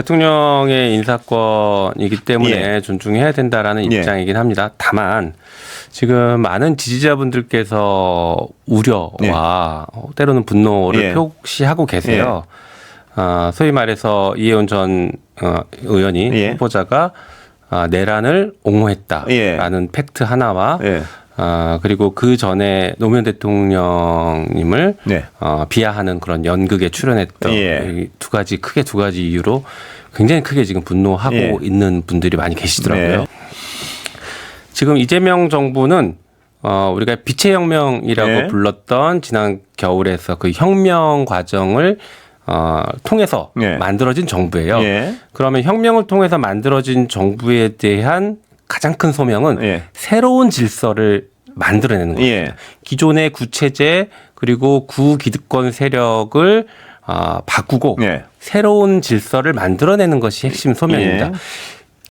대통령의 인사권이기 때문에 예. 존중해야 된다라는 예. 입장이긴 합니다. 다만 지금 많은 지지자분들께서 우려와 어, 때로는 분노를 예. 표시하고 계세요. 아, 소위 말해서 이혜원 전 어, 의원이 예. 후보자가 아, 내란을 옹호했다라는 팩트 하나와 예. 아, 그리고 그 전에 노무현 대통령님을 네. 어, 비하하는 그런 연극에 출연했던 예. 이두 가지 크게 두 가지 이유로 굉장히 크게 지금 분노하고 예. 있는 분들이 많이 계시더라고요. 네. 지금 이재명 정부는 어, 우리가 빛의 혁명이라고 예. 불렀던 지난 겨울에서 그 혁명 과정을 어, 통해서 예. 만들어진 정부예요. 예. 그러면 혁명을 통해서 만들어진 정부에 대한 가장 큰 소명은 예. 새로운 질서를 만들어내는 거예요. 예. 기존의 구체제 그리고 구기득권 세력을 아, 바꾸고 예. 새로운 질서를 만들어내는 것이 핵심 소명입니다. 예.